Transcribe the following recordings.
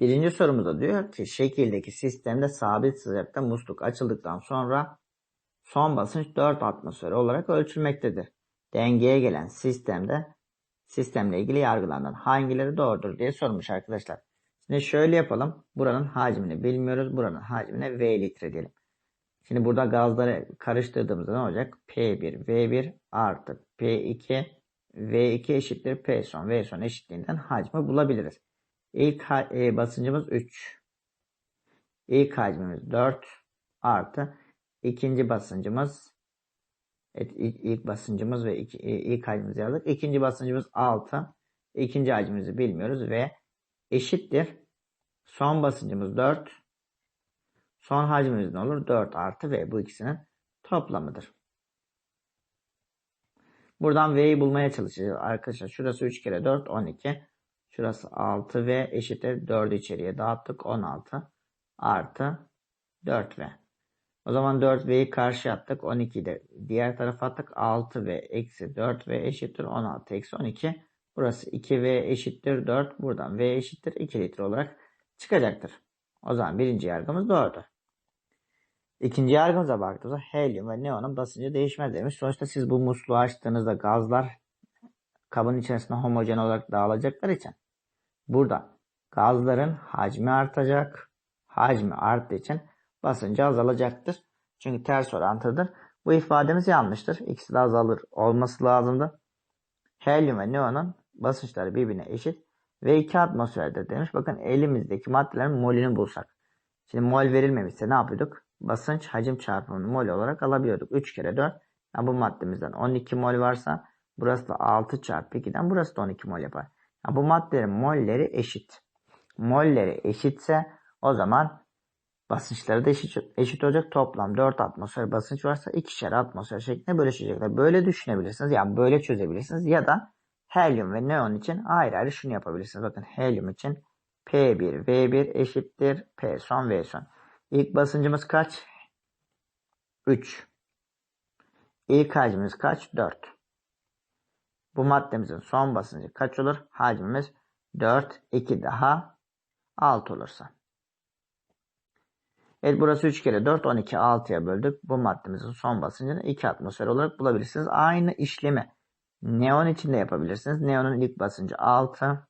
Birinci sorumuzda diyor ki şekildeki sistemde sabit sıcakta musluk açıldıktan sonra son basınç 4 atmosfer olarak ölçülmektedir. Dengeye gelen sistemde sistemle ilgili yargılanan hangileri doğrudur diye sormuş arkadaşlar. Şimdi şöyle yapalım. Buranın hacmini bilmiyoruz. Buranın hacmine V litre diyelim. Şimdi burada gazları karıştırdığımızda ne olacak? P1, V1 artı P2, V2 eşittir P son. V son eşitliğinden hacmi bulabiliriz. İlk ha- e, basıncımız 3. İlk hacmimiz 4 artı ikinci basıncımız evet, ilk, ilk basıncımız ve iki, e, ilk hacmimizi yazdık. İkinci basıncımız 6. İkinci hacmimizi bilmiyoruz ve eşittir. Son basıncımız 4. Son hacmimiz ne olur? 4 artı V. Bu ikisinin toplamıdır. Buradan V'yi bulmaya çalışacağız. Arkadaşlar şurası 3 kere 4 12. Şurası 6 V eşittir 4'ü içeriye dağıttık. 16 artı 4V. O zaman 4V'yi karşı attık. 12'yi de diğer tarafa attık. 6V eksi 4V eşittir 16 eksi 12. Burası 2V eşittir 4. Buradan V eşittir 2 litre olarak çıkacaktır. O zaman birinci yargımız doğrudur. İkinci yargımıza baktığımızda helyum ve neonun basıncı değişmez demiş. Sonuçta siz bu musluğu açtığınızda gazlar kabın içerisinde homojen olarak dağılacaklar için burada gazların hacmi artacak. Hacmi arttığı için basıncı azalacaktır. Çünkü ters orantıdır. Bu ifademiz yanlıştır. İkisi de azalır olması lazımdı. Helyum ve neonun basınçları birbirine eşit ve 2 atmosferde demiş. Bakın elimizdeki maddelerin molünü bulsak. Şimdi mol verilmemişse ne yapıyorduk? Basınç hacim çarpımını mol olarak alabiliyorduk. 3 kere 4. Yani bu maddemizden 12 mol varsa burası da 6 çarpı 2'den burası da 12 mol yapar. Yani bu maddelerin molleri eşit. Molleri eşitse o zaman basınçları da eşit, eşit olacak. Toplam 4 atmosfer basınç varsa ikişer atmosfer şeklinde bölüşecekler. Böyle düşünebilirsiniz. Yani böyle çözebilirsiniz. Ya da helyum ve neon için ayrı ayrı şunu yapabilirsiniz. Bakın helyum için P1, V1 eşittir P son, V son. İlk basıncımız kaç? 3. İlk hacmimiz kaç? 4. Bu maddemizin son basıncı kaç olur? Hacmimiz 4, 2 daha 6 olursa. Evet burası 3 kere 4, 12, 6'ya böldük. Bu maddemizin son basıncını 2 atmosfer olarak bulabilirsiniz. Aynı işlemi neon için de yapabilirsiniz. Neonun ilk basıncı 6,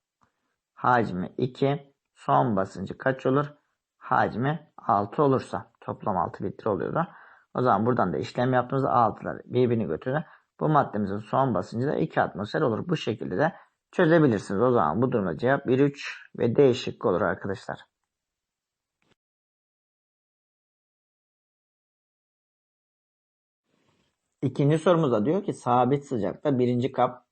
hacmi 2, son basıncı kaç olur? Hacmi 6 olursa toplam 6 litre oluyor da. O zaman buradan da işlem yaptığımızda 6'lar birbirini götürür. Bu maddemizin son basıncı da 2 atmosfer olur. Bu şekilde de çözebilirsiniz. O zaman bu durumda cevap 1, 3 ve D şıkkı olur arkadaşlar. İkinci sorumuzda diyor ki sabit sıcakta birinci kap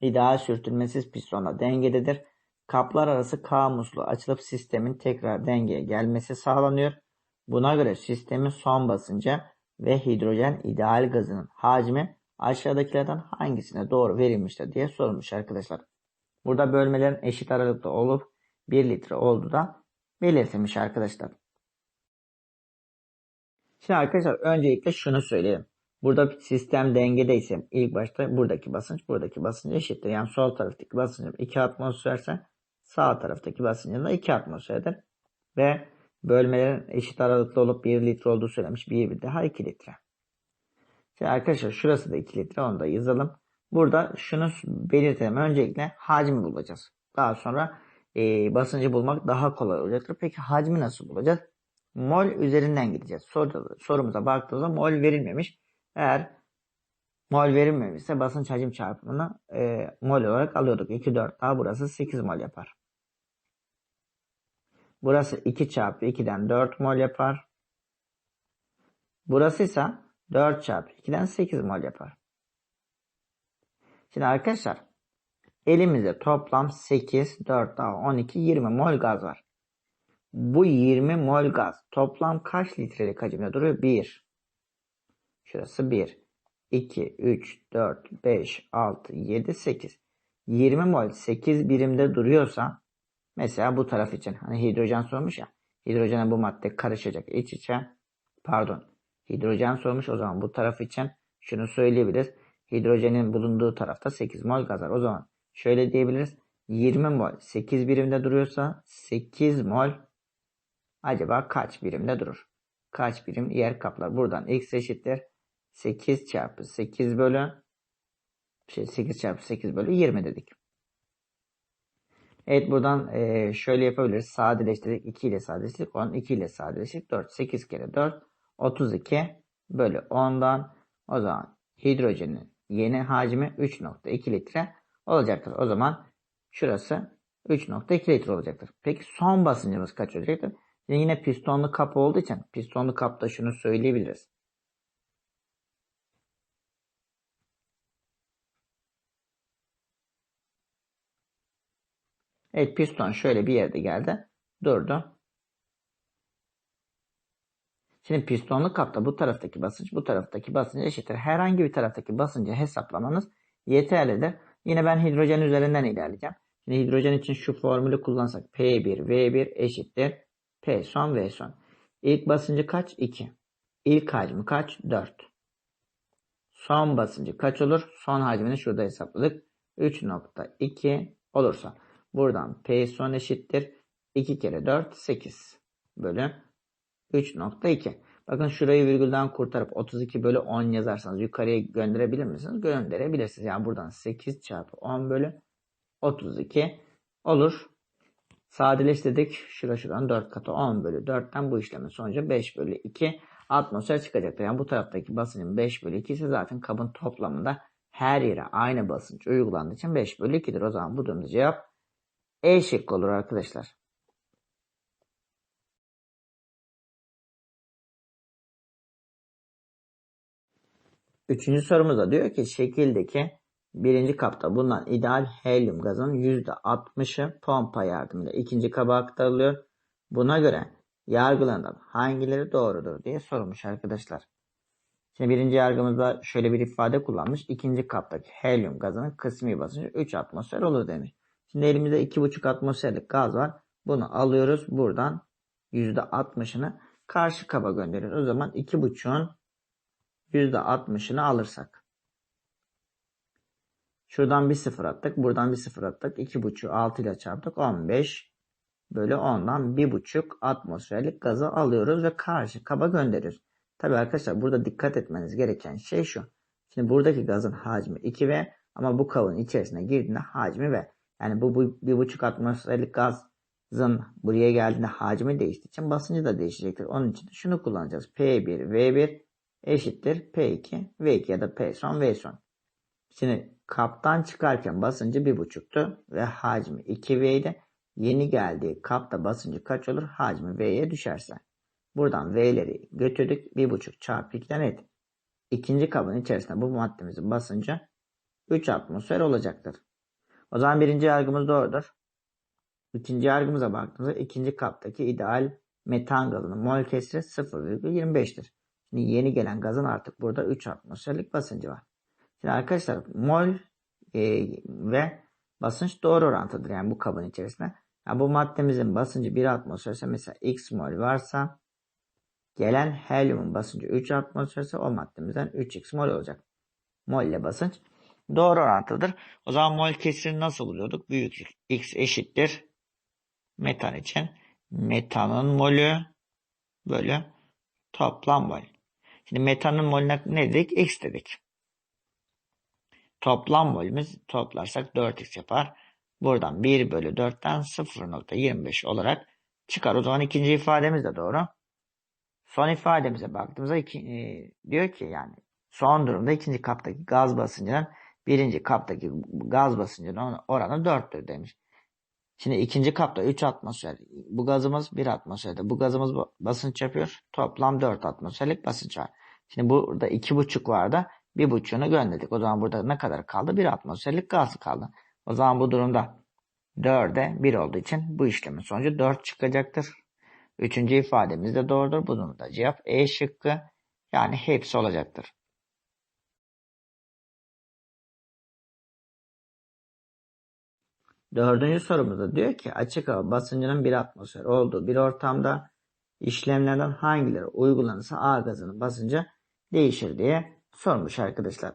ideal sürtünmesiz pistonla dengededir. Kaplar arası K musluğu açılıp sistemin tekrar dengeye gelmesi sağlanıyor. Buna göre sistemin son basıncı ve hidrojen ideal gazının hacmi aşağıdakilerden hangisine doğru verilmiştir diye sorulmuş arkadaşlar. Burada bölmelerin eşit aralıkta olup 1 litre olduğu da belirtilmiş arkadaşlar. Şimdi arkadaşlar öncelikle şunu söyleyeyim. Burada sistem dengedeyse ilk başta buradaki basınç buradaki basınç eşittir. Yani sol taraftaki basıncım 2 atmosferse sağ taraftaki basıncım da 2 atmosferdir. Ve bölmelerin eşit aralıklı olup 1 litre olduğu söylemiş. Bir bir daha 2 litre. Şimdi arkadaşlar şurası da 2 litre onu da yazalım. Burada şunu belirtelim. Öncelikle hacmi bulacağız. Daha sonra e, basıncı bulmak daha kolay olacaktır. Peki hacmi nasıl bulacağız? Mol üzerinden gideceğiz. Sor, sorumuza baktığımızda mol verilmemiş. Eğer mol verilmemişse basınç hacim çarpımını e, mol olarak alıyorduk. 2, 4 daha burası 8 mol yapar. Burası 2 çarpı 2'den 4 mol yapar. Burası ise 4 çarpı 2'den 8 mol yapar. Şimdi arkadaşlar elimizde toplam 8, 4 daha 12, 20 mol gaz var. Bu 20 mol gaz toplam kaç litrelik hacimde duruyor? 1. Şurası 1. 2, 3, 4, 5, 6, 7, 8. 20 mol 8 birimde duruyorsa mesela bu taraf için hani hidrojen sormuş ya hidrojene bu madde karışacak iç içe pardon hidrojen sormuş o zaman bu taraf için şunu söyleyebiliriz. Hidrojenin bulunduğu tarafta 8 mol gaz var. O zaman şöyle diyebiliriz. 20 mol 8 birimde duruyorsa 8 mol acaba kaç birimde durur? Kaç birim yer kaplar? Buradan x eşittir 8 çarpı 8 bölü şey 8 çarpı 8 bölü 20 dedik. Evet buradan e, şöyle yapabiliriz. Sadeleştirdik. 2 ile sadeleştirdik. 10. 2 ile sadeleştirdik. 4. 8 kere 4. 32 bölü 10'dan o zaman hidrojenin yeni hacmi 3.2 litre olacaktır. O zaman şurası 3.2 litre olacaktır. Peki son basıncımız kaç olacaktır? Yine pistonlu kap olduğu için pistonlu kapta şunu söyleyebiliriz. Evet piston şöyle bir yerde geldi. Durdu. Şimdi pistonlu kapta bu taraftaki basınç bu taraftaki basınç eşittir. Herhangi bir taraftaki basıncı hesaplamanız yeterlidir. Yine ben hidrojen üzerinden ilerleyeceğim. Şimdi hidrojen için şu formülü kullansak P1 V1 eşittir. P son V son. İlk basıncı kaç? 2. İlk hacmi kaç? 4. Son basıncı kaç olur? Son hacmini şurada hesapladık. 3.2 olursa. Buradan P son eşittir. 2 kere 4 8 bölü 3.2. Bakın şurayı virgülden kurtarıp 32 bölü 10 yazarsanız yukarıya gönderebilir misiniz? Gönderebilirsiniz. Yani buradan 8 çarpı 10 bölü 32 olur. Sadeleştirdik. Şura şuradan 4 katı 10 bölü 4'ten bu işlemin sonucu 5 bölü 2 atmosfer çıkacaktır. Yani bu taraftaki basıncın 5 bölü 2'si zaten kabın toplamında her yere aynı basınç uygulandığı için 5 bölü 2'dir. O zaman bu durumda cevap E şıkkı olur arkadaşlar. Üçüncü sorumuzda diyor ki şekildeki birinci kapta bulunan ideal helyum gazının %60'ı pompa yardımıyla ikinci kaba aktarılıyor. Buna göre yargılanan hangileri doğrudur diye sorulmuş arkadaşlar. Şimdi birinci yargımızda şöyle bir ifade kullanmış. İkinci kaptaki helyum gazının kısmi basıncı 3 atmosfer olur demiş. Şimdi elimizde 2,5 atmosferlik gaz var. Bunu alıyoruz. Buradan %60'ını karşı kaba gönderiyoruz. O zaman 2,5'un %60'ını alırsak. Şuradan bir sıfır attık. Buradan bir sıfır attık. 2,5'u 6 ile çarptık. 15 bölü 10'dan 1,5 atmosferlik gazı alıyoruz ve karşı kaba gönderiyoruz. Tabi arkadaşlar burada dikkat etmeniz gereken şey şu. Şimdi buradaki gazın hacmi 2V ama bu kabın içerisine girdiğinde hacmi V. Yani bu, bu 1,5 atmosferlik gazın buraya geldiğinde hacmi değiştiği için basıncı da değişecektir. Onun için şunu kullanacağız. P1, V1 eşittir P2, V2 ya da P son, V son. Şimdi kaptan çıkarken basıncı 1.5'tu ve hacmi 2V idi. Yeni geldiği kapta basıncı kaç olur? Hacmi V'ye düşerse. Buradan V'leri götürdük. 1.5 çarpı 2'den et. İkinci kabın içerisinde bu maddemizin basıncı 3 atmosfer olacaktır. O zaman birinci yargımız doğrudur. İkinci yargımıza baktığımızda ikinci kaptaki ideal metan gazının mol kesri 0,25'tir. Şimdi yeni gelen gazın artık burada 3 atmosferlik basıncı var. Şimdi arkadaşlar mol e, ve basınç doğru orantıdır. Yani bu kabın içerisinde. Yani bu maddemizin basıncı 1 atmosferse mesela x mol varsa gelen helyumun basıncı 3 atmosferse o maddemizden 3x mol olacak. Mol ile basınç doğru orantıdır. O zaman mol kesirini nasıl buluyorduk? Büyüklük x eşittir metan için metanın molü bölü toplam mol. Şimdi metanın molüne ne dedik? X dedik. Toplam molümüz toplarsak 4x yapar. Buradan 1 bölü 4'ten 0.25 olarak çıkar. O zaman ikinci ifademiz de doğru. Son ifademize baktığımızda iki, e, diyor ki yani son durumda ikinci kaptaki gaz basıncının birinci kaptaki gaz basıncının oranı 4'tür demiş. Şimdi ikinci kapta 3 atmosfer. Bu gazımız 1 atmosferde. Bu gazımız basınç yapıyor. Toplam 4 atmosferlik basınç var. Şimdi burada 2,5 vardı. 1,5'unu gönderdik. O zaman burada ne kadar kaldı? 1 atmosferlik gaz kaldı. O zaman bu durumda 4'e 1 olduğu için bu işlemin sonucu 4 çıkacaktır. Üçüncü ifademiz de doğrudur. Bu durumda cevap E şıkkı. Yani hepsi olacaktır. Dördüncü sorumuzda diyor ki açık hava basıncının bir atmosfer olduğu bir ortamda işlemlerden hangileri uygulanırsa A gazının basıncı değişir diye sormuş arkadaşlar.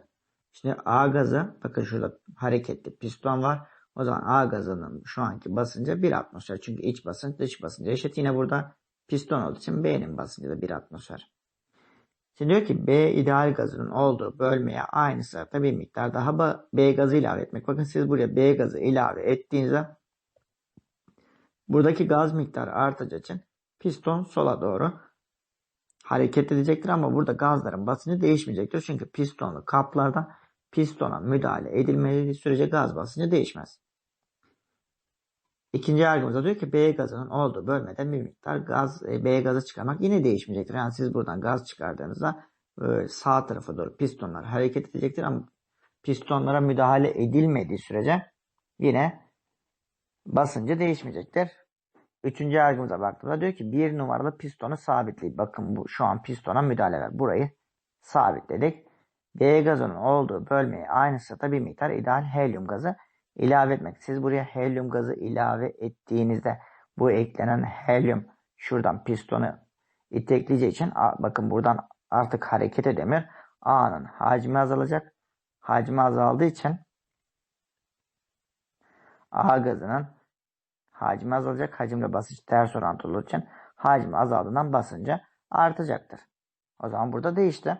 Şimdi A gazı bakın şurada hareketli piston var. O zaman A gazının şu anki basıncı 1 atmosfer. Çünkü iç basınç dış basınç eşit. Yine burada piston olduğu için B'nin basıncı da 1 atmosfer. Şimdi diyor ki B ideal gazının olduğu bölmeye aynı sırada bir miktar daha B gazı ilave etmek. Bakın siz buraya B gazı ilave ettiğinizde buradaki gaz miktarı artacağı için piston sola doğru hareket edecektir ama burada gazların basıncı değişmeyecektir. Çünkü pistonlu kaplarda pistona müdahale edilmediği sürece gaz basıncı değişmez. İkinci yargımızda diyor ki B gazının olduğu bölmeden bir miktar gaz e, B gazı çıkarmak yine değişmeyecektir. Yani siz buradan gaz çıkardığınızda e, sağ tarafa doğru pistonlar hareket edecektir ama pistonlara müdahale edilmediği sürece yine basıncı değişmeyecektir. Üçüncü yargımıza baktığımda diyor ki bir numaralı pistonu sabitleyin. Bakın bu şu an pistona müdahale var. Burayı sabitledik. B gazının olduğu bölmeye aynı sırada bir miktar ideal helyum gazı ilave etmek. Siz buraya helyum gazı ilave ettiğinizde bu eklenen helyum şuradan pistonu itekleyeceği için bakın buradan artık hareket edemiyor. A'nın hacmi azalacak. Hacmi azaldığı için A gazının hacmi azalacak. Hacimle basınç ters orantılı olduğu için hacmi azaldığından basıncı artacaktır. O zaman burada değişti.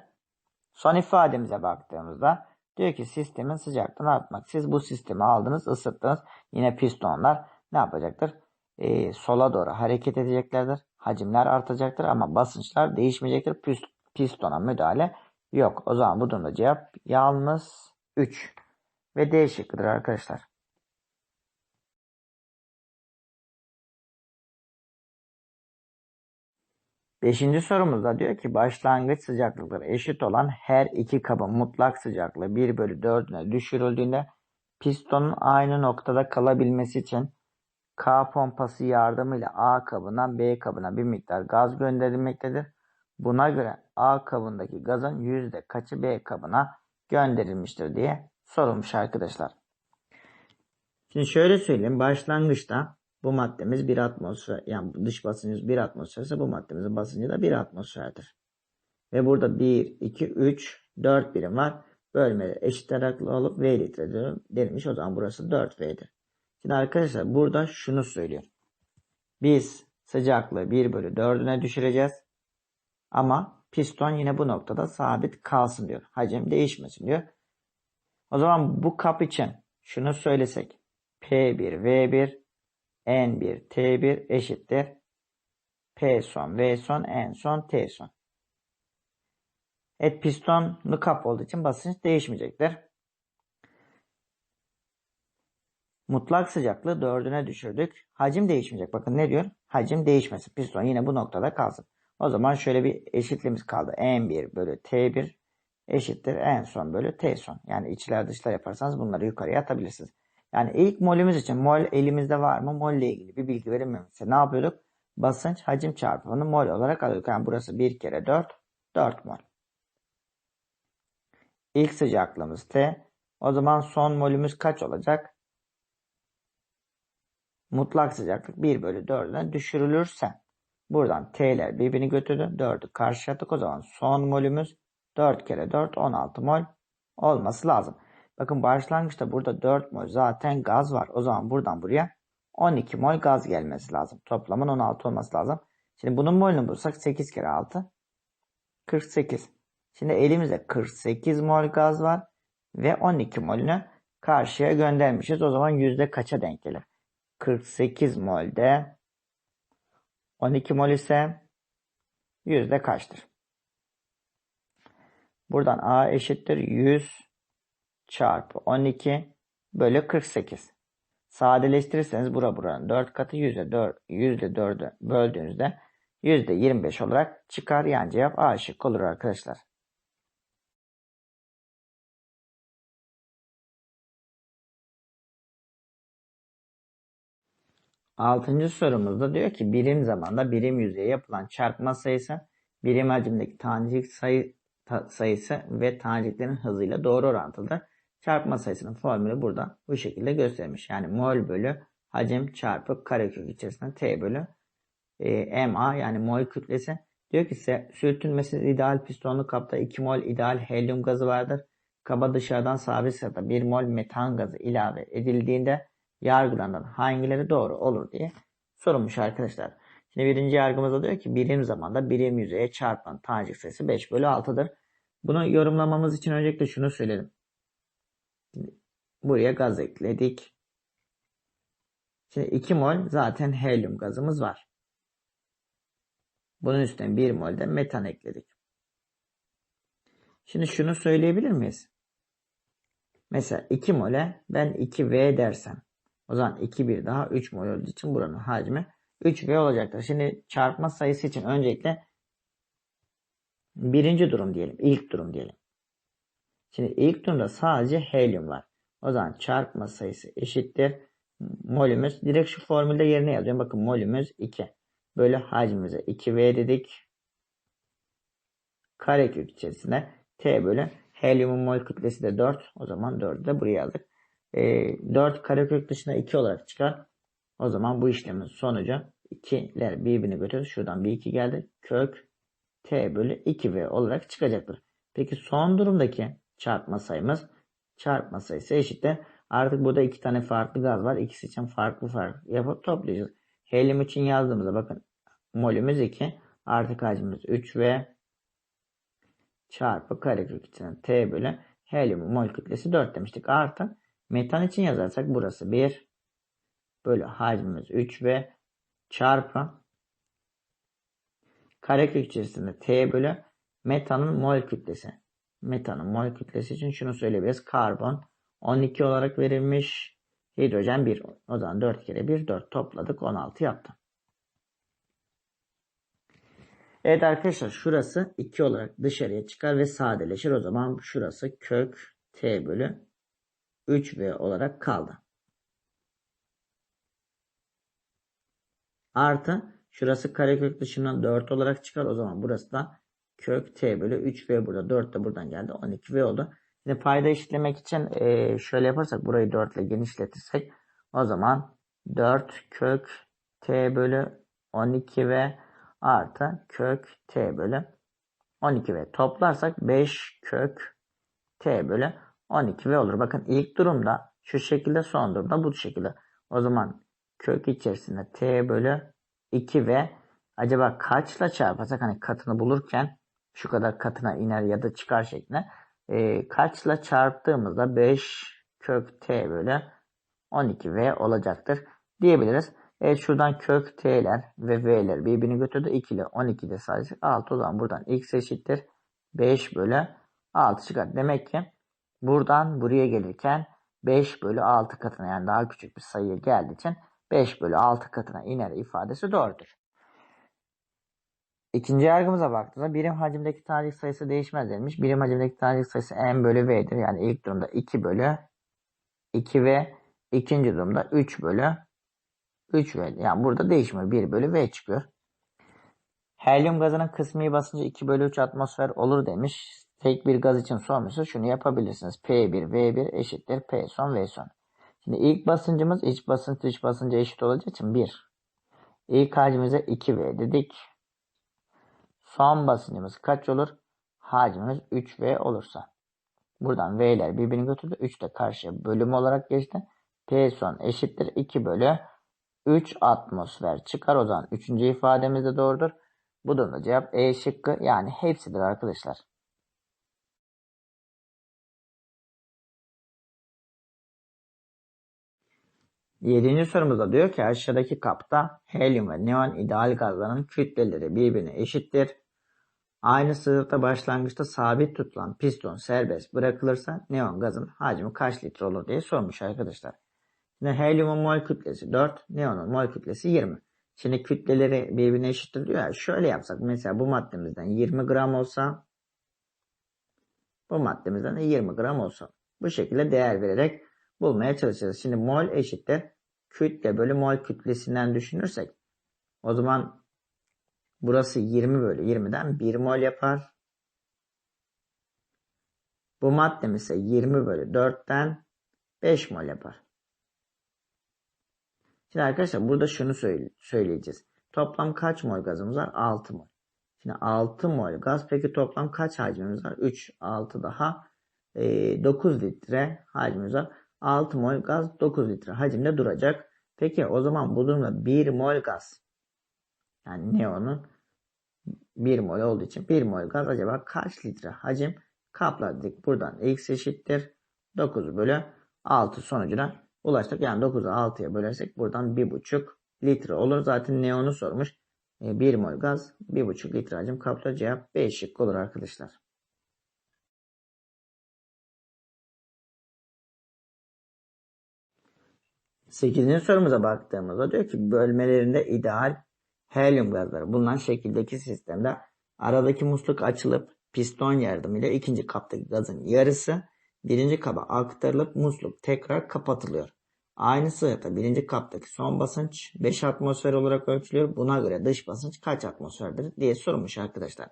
Son ifademize baktığımızda diyor ki sistemin sıcaklığını artmak. Siz bu sistemi aldınız, ısıttınız. Yine pistonlar ne yapacaktır? Ee, sola doğru hareket edeceklerdir. Hacimler artacaktır ama basınçlar değişmeyecektir. Pistona müdahale yok. O zaman bu durumda cevap yalnız 3 ve D şıkkıdır arkadaşlar. Beşinci sorumuzda diyor ki başlangıç sıcaklıkları eşit olan her iki kabın mutlak sıcaklığı 1 bölü 4'üne düşürüldüğünde pistonun aynı noktada kalabilmesi için K pompası yardımıyla A kabından B kabına bir miktar gaz gönderilmektedir. Buna göre A kabındaki gazın yüzde kaçı B kabına gönderilmiştir diye sorulmuş arkadaşlar. Şimdi şöyle söyleyeyim. Başlangıçta bu maddemiz bir atmosfer yani dış basıncımız bir atmosfer ise bu maddemizin basıncı da bir atmosferdir. Ve burada 1, 2, 3, 4 birim var. Bölmeleri eşit aralıklı olup V litre denilmiş. O zaman burası 4V'dir. Şimdi arkadaşlar burada şunu söylüyor. Biz sıcaklığı 1 bölü 4'üne düşüreceğiz. Ama piston yine bu noktada sabit kalsın diyor. Hacim değişmesin diyor. O zaman bu kap için şunu söylesek. P1, V1 N1 T1 eşittir. P son V son N son T son. Et pistonlu kap olduğu için basınç değişmeyecektir. Mutlak sıcaklığı dördüne düşürdük. Hacim değişmeyecek. Bakın ne diyor? Hacim değişmesin. Piston yine bu noktada kalsın. O zaman şöyle bir eşitliğimiz kaldı. N1 bölü T1 eşittir N son bölü T son. Yani içler dışlar yaparsanız bunları yukarıya atabilirsiniz. Yani ilk molümüz için mol elimizde var mı? Mol ile ilgili bir bilgi verilmemişse ne yapıyorduk? Basınç hacim çarpımını mol olarak alıyorduk. Yani burası 1 kere 4, 4 mol. İlk sıcaklığımız T. O zaman son molümüz kaç olacak? Mutlak sıcaklık 1 bölü 4'den düşürülürse buradan T'ler birbirini götürdü. 4'ü karşı attık. O zaman son molümüz 4 kere 4 16 mol olması lazım. Bakın başlangıçta burada 4 mol zaten gaz var. O zaman buradan buraya 12 mol gaz gelmesi lazım. Toplamın 16 olması lazım. Şimdi bunun molünü bulsak 8 kere 6 48. Şimdi elimizde 48 mol gaz var ve 12 molünü karşıya göndermişiz. O zaman yüzde kaça denk gelir? 48 molde 12 mol ise yüzde kaçtır? Buradan A eşittir 100 çarpı 12 bölü 48. Sadeleştirirseniz bura buranın 4 katı yüzde 4 yüzde 4'ü böldüğünüzde yüzde 25 olarak çıkar. Yani cevap A şık olur arkadaşlar. Altıncı sorumuzda diyor ki birim zamanda birim yüzeye yapılan çarpma sayısı birim hacimdeki tanecik sayı sayısı ve taneciklerin hızıyla doğru orantılı. Çarpma sayısının formülü burada bu şekilde göstermiş. Yani mol bölü hacim çarpı karekök içerisinde T bölü e, MA yani mol kütlesi. Diyor ki sürtünmesi ideal pistonlu kapta 2 mol ideal helyum gazı vardır. Kaba dışarıdan sabit sırada 1 mol metan gazı ilave edildiğinde yargılanan hangileri doğru olur diye sorulmuş arkadaşlar. Şimdi birinci yargımızda diyor ki birim zamanda birim yüzeye çarpılan tanecik sayısı 5 bölü 6'dır. Bunu yorumlamamız için öncelikle şunu söyledim. Buraya gaz ekledik. Şimdi 2 mol zaten helyum gazımız var. Bunun üstüne 1 mol de metan ekledik. Şimdi şunu söyleyebilir miyiz? Mesela 2 mole ben 2V dersem o zaman 2 bir daha 3 mol olduğu için buranın hacmi 3V olacaktır. Şimdi çarpma sayısı için öncelikle birinci durum diyelim. ilk durum diyelim. Şimdi ilk durumda sadece helyum var. O zaman çarpma sayısı eşittir. Molümüz direkt şu formülde yerine yazıyorum. Bakın molümüz 2. Bölü hacmimize 2V dedik. Karekök içerisinde T bölü helyumun mol kütlesi de 4. O zaman 4'ü de buraya yazdık. E, 4 karekök dışına 2 olarak çıkar. O zaman bu işlemin sonucu 2'ler birbirini götürür. Şuradan bir 2 geldi. Kök T bölü 2V olarak çıkacaktır. Peki son durumdaki çarpma sayımız çarpma sayısı eşittir. Artık burada iki tane farklı gaz var. İkisi için farklı farklı yapıp toplayacağız. Helyum için yazdığımızda bakın molümüz 2 artık hacmimiz 3 ve çarpı karekök içine T bölü helyumun mol kütlesi 4 demiştik. Artı metan için yazarsak burası 1 bölü hacmimiz 3 ve çarpı karekök içerisinde T bölü metanın mol kütlesi. Metanın mol kütlesi için şunu söyleyebiliriz. Karbon 12 olarak verilmiş. Hidrojen 1. O zaman 4 kere 1 4 topladık 16 yaptı. Evet arkadaşlar şurası 2 olarak dışarıya çıkar ve sadeleşir. O zaman şurası kök t bölü 3v olarak kaldı. Artı şurası karekök dışından 4 olarak çıkar. O zaman burası da kök t bölü 3v burada 4 de buradan geldi 12v oldu. Şimdi payda eşitlemek için e, şöyle yaparsak burayı 4 ile genişletirsek o zaman 4 kök t bölü 12v artı kök t bölü 12v toplarsak 5 kök t bölü 12v olur. Bakın ilk durumda şu şekilde son durumda bu şekilde. O zaman kök içerisinde t bölü 2v acaba kaçla çarparsak hani katını bulurken şu kadar katına iner ya da çıkar şeklinde e, kaçla çarptığımızda 5 kök t bölü 12v olacaktır diyebiliriz. Evet şuradan kök t'ler ve v'ler birbirini götürdü. 2 ile 12 de sadece 6 o zaman buradan x eşittir 5 bölü 6 çıkar. Demek ki buradan buraya gelirken 5 bölü 6 katına yani daha küçük bir sayıya geldiği için 5 bölü 6 katına iner ifadesi doğrudur. İkinci yargımıza baktığımızda birim hacimdeki tanecik sayısı değişmez denilmiş. Birim hacimdeki tanecik sayısı n bölü v'dir. Yani ilk durumda 2 bölü 2 v. ikinci durumda 3 bölü 3 v. Yani burada değişmiyor. 1 bölü v çıkıyor. Helyum gazının kısmi basıncı 2 bölü 3 atmosfer olur demiş. Tek bir gaz için sormuşsa şunu yapabilirsiniz. P1 V1 eşittir P son V son. Şimdi ilk basıncımız iç basınç dış basınca eşit olacağı için 1. İlk hacimize 2V dedik. Son basıncımız kaç olur? Hacmimiz 3V olursa. Buradan V'ler birbirini götürdü. 3 de karşıya bölüm olarak geçti. P son eşittir 2 bölü 3 atmosfer çıkar. O zaman 3. ifademiz de doğrudur. Bu durumda cevap E şıkkı yani hepsidir arkadaşlar. Yedinci sorumuzda diyor ki aşağıdaki kapta helyum ve neon ideal gazların kütleleri birbirine eşittir. Aynı sınıfta başlangıçta sabit tutulan piston serbest bırakılırsa neon gazın hacmi kaç litre olur diye sormuş arkadaşlar. Şimdi helyumun mol kütlesi 4, neonun mol kütlesi 20. Şimdi kütleleri birbirine eşittir. Şöyle yapsak mesela bu maddemizden 20 gram olsa bu maddemizden de 20 gram olsa. Bu şekilde değer vererek bulmaya çalışacağız. Şimdi mol eşittir kütle bölü mol kütlesinden düşünürsek o zaman burası 20 bölü 20'den 1 mol yapar. Bu maddemiz ise 20 bölü 4'ten 5 mol yapar. Şimdi arkadaşlar burada şunu söyleyeceğiz. Toplam kaç mol gazımız var? 6 mol. Şimdi 6 mol gaz. Peki toplam kaç hacmimiz var? 3, 6 daha e, 9 litre hacmimiz var. 6 mol gaz 9 litre hacimde duracak. Peki o zaman bu durumda 1 mol gaz yani neonun 1 mol olduğu için 1 mol gaz acaba kaç litre hacim kaplar. Buradan x eşittir 9 bölü 6 sonucuna ulaştık. Yani 9'u 6'ya bölersek buradan 1,5 litre olur. Zaten neonu sormuş. 1 mol gaz 1,5 litre hacim kaplar. Cevap B şık olur arkadaşlar. 8. sorumuza baktığımızda diyor ki bölmelerinde ideal helyum gazları bulunan şekildeki sistemde aradaki musluk açılıp piston yardımıyla ikinci kaptaki gazın yarısı birinci kaba aktarılıp musluk tekrar kapatılıyor. Aynı sırada birinci kaptaki son basınç 5 atmosfer olarak ölçülüyor. Buna göre dış basınç kaç atmosferdir diye sormuş arkadaşlar.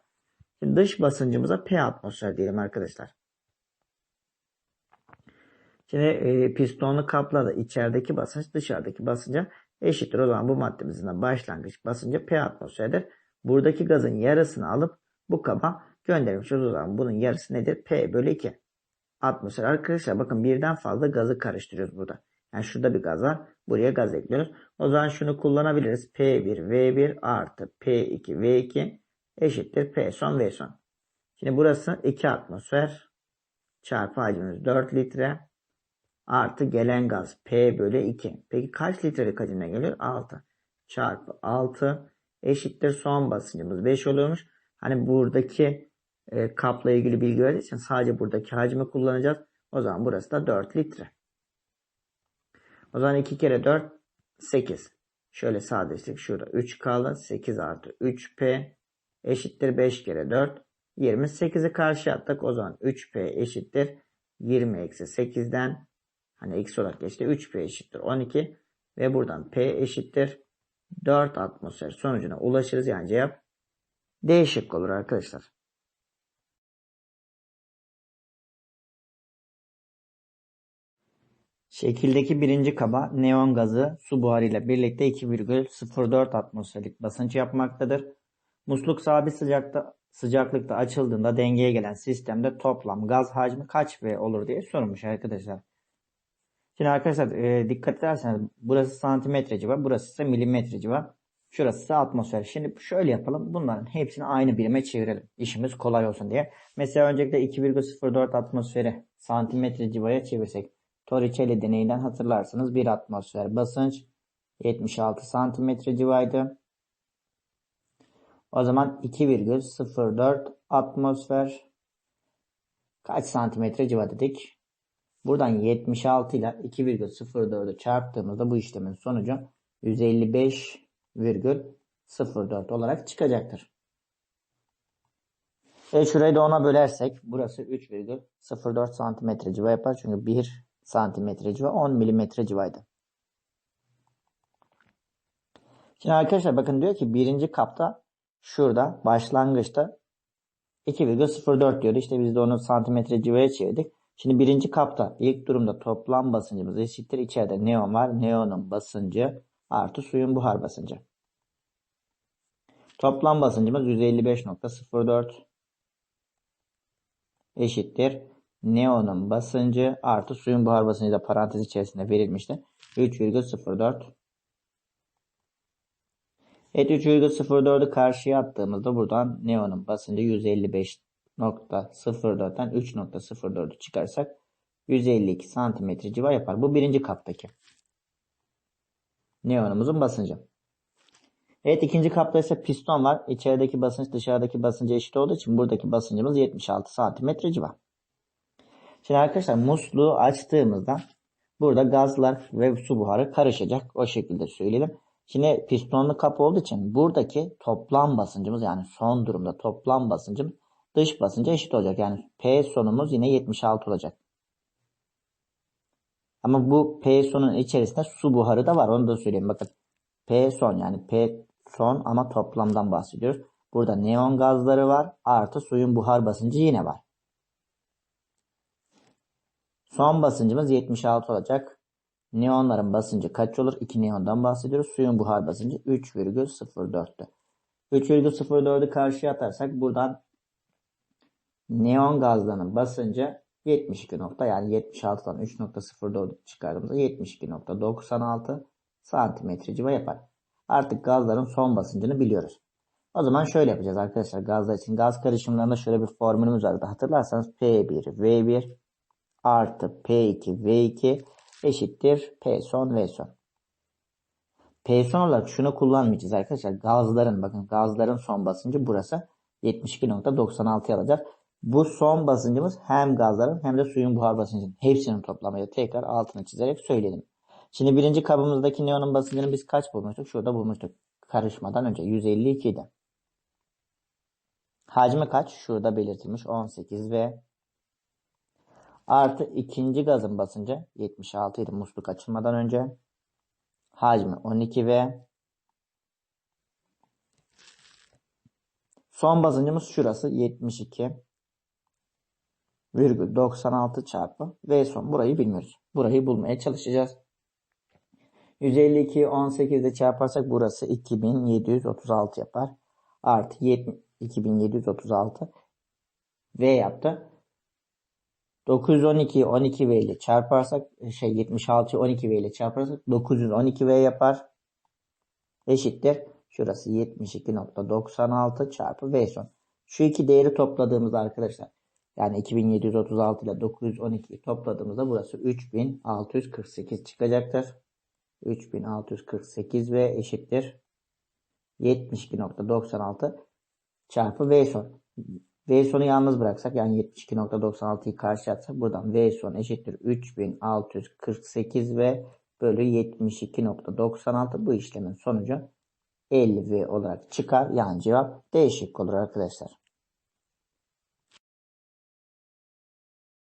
Şimdi dış basıncımıza P atmosfer diyelim arkadaşlar. Şimdi e, pistonlu kaplarda içerideki basınç dışarıdaki basınca eşittir. O zaman bu maddemizin de başlangıç basıncı P atmosferdir. Buradaki gazın yarısını alıp bu kaba göndermiş. O zaman bunun yarısı nedir? P bölü 2 atmosfer. Arkadaşlar bakın birden fazla gazı karıştırıyoruz burada. Yani şurada bir gaz var. Buraya gaz ekliyoruz. O zaman şunu kullanabiliriz. P1 V1 artı P2 V2 eşittir P son V son. Şimdi burası 2 atmosfer çarpı hacmimiz 4 litre artı gelen gaz P bölü 2. Peki kaç litrelik hacimle geliyor? 6 çarpı 6 eşittir son basıncımız 5 oluyormuş. Hani buradaki e, kapla ilgili bilgi verdiği için sadece buradaki hacmi kullanacağız. O zaman burası da 4 litre. O zaman 2 kere 4 8. Şöyle sadeleştik. Şurada 3 kaldı. 8 artı 3P eşittir 5 kere 4. 28'i karşı attık. O zaman 3P eşittir 20 eksi 8'den hani x olarak geçti. 3P eşittir 12 ve buradan P eşittir 4 atmosfer sonucuna ulaşırız. Yani cevap D şıkkı olur arkadaşlar. Şekildeki birinci kaba neon gazı su buharıyla birlikte 2,04 atmosferlik basınç yapmaktadır. Musluk sabit sıcakta, sıcaklıkta açıldığında dengeye gelen sistemde toplam gaz hacmi kaç V olur diye sormuş arkadaşlar. Şimdi arkadaşlar e, dikkat ederseniz burası santimetre civa, burası ise milimetre civa. Şurası ise atmosfer. Şimdi şöyle yapalım. Bunların hepsini aynı birime çevirelim. İşimiz kolay olsun diye. Mesela öncelikle 2,04 atmosferi santimetre civaya çevirsek. Torricelli deneyinden hatırlarsınız. 1 atmosfer basınç 76 santimetre civaydı. O zaman 2,04 atmosfer kaç santimetre civa dedik? Buradan 76 ile 2,04'ü çarptığımızda bu işlemin sonucu 155,04 olarak çıkacaktır. Ve şurayı da ona bölersek burası 3,04 santimetre civa yapar. Çünkü 1 santimetre civa 10 milimetre civaydı. Şimdi arkadaşlar bakın diyor ki birinci kapta şurada başlangıçta 2,04 diyordu. İşte biz de onu santimetre civaya çevirdik. Şimdi birinci kapta ilk durumda toplam basıncımız eşittir. İçeride neon var. Neonun basıncı artı suyun buhar basıncı. Toplam basıncımız 155.04 eşittir. Neonun basıncı artı suyun buhar basıncı da parantez içerisinde verilmişti. 3,04 Evet 3,04'ü karşıya attığımızda buradan neonun basıncı 155.04'ten 3.04'ü çıkarsak 152 santimetre civa yapar. Bu birinci kaptaki. Neonumuzun basıncı. Evet ikinci kapta ise piston var. İçerideki basınç dışarıdaki basınca eşit olduğu için buradaki basıncımız 76 santimetre civa. Şimdi arkadaşlar musluğu açtığımızda burada gazlar ve su buharı karışacak. O şekilde söyleyelim. Şimdi pistonlu kapı olduğu için buradaki toplam basıncımız yani son durumda toplam basıncım dış basınca eşit olacak. Yani P sonumuz yine 76 olacak. Ama bu P sonun içerisinde su buharı da var. Onu da söyleyeyim. Bakın P son yani P son ama toplamdan bahsediyoruz. Burada neon gazları var. Artı suyun buhar basıncı yine var. Son basıncımız 76 olacak. Neonların basıncı kaç olur? 2 neondan bahsediyoruz. Suyun buhar basıncı 3,04'tü. 3,04'ü karşıya atarsak buradan neon gazlarının basıncı 72 nokta yani 76'dan 3.04 çıkardığımızda 72.96 santimetre civa yapar. Artık gazların son basıncını biliyoruz. O zaman şöyle yapacağız arkadaşlar. Gazlar için gaz karışımlarında şöyle bir formülümüz vardı. Hatırlarsanız P1 V1 artı P2 V2 eşittir P son V son. P son olarak şunu kullanmayacağız arkadaşlar. Gazların bakın gazların son basıncı burası 72.96 alacağız. Bu son basıncımız hem gazların hem de suyun buhar basıncının hepsinin toplamıyla tekrar altını çizerek söyleyelim. Şimdi birinci kabımızdaki neonun basıncını biz kaç bulmuştuk? Şurada bulmuştuk. Karışmadan önce 152 idi. Hacmi kaç? Şurada belirtilmiş 18 ve artı ikinci gazın basıncı 76 idi musluk açılmadan önce. Hacmi 12 ve son basıncımız şurası 72 virgül 96 çarpı V son. Burayı bilmiyoruz. Burayı bulmaya çalışacağız. 152 18 ile çarparsak burası 2736 yapar. Artı 70, 2736 V yaptı. 912 12 V ile çarparsak şey 76 12 V ile çarparsak 912 V yapar. Eşittir. Şurası 72.96 çarpı V son. Şu iki değeri topladığımızda arkadaşlar yani 2736 ile 912'yi topladığımızda burası 3648 çıkacaktır. 3648 ve eşittir 72.96 çarpı V son. V son'u yalnız bıraksak yani 72.96'yı karşı atsak buradan V son eşittir 3648 ve bölü 72.96 bu işlemin sonucu 50 V olarak çıkar. Yani cevap değişik olur arkadaşlar.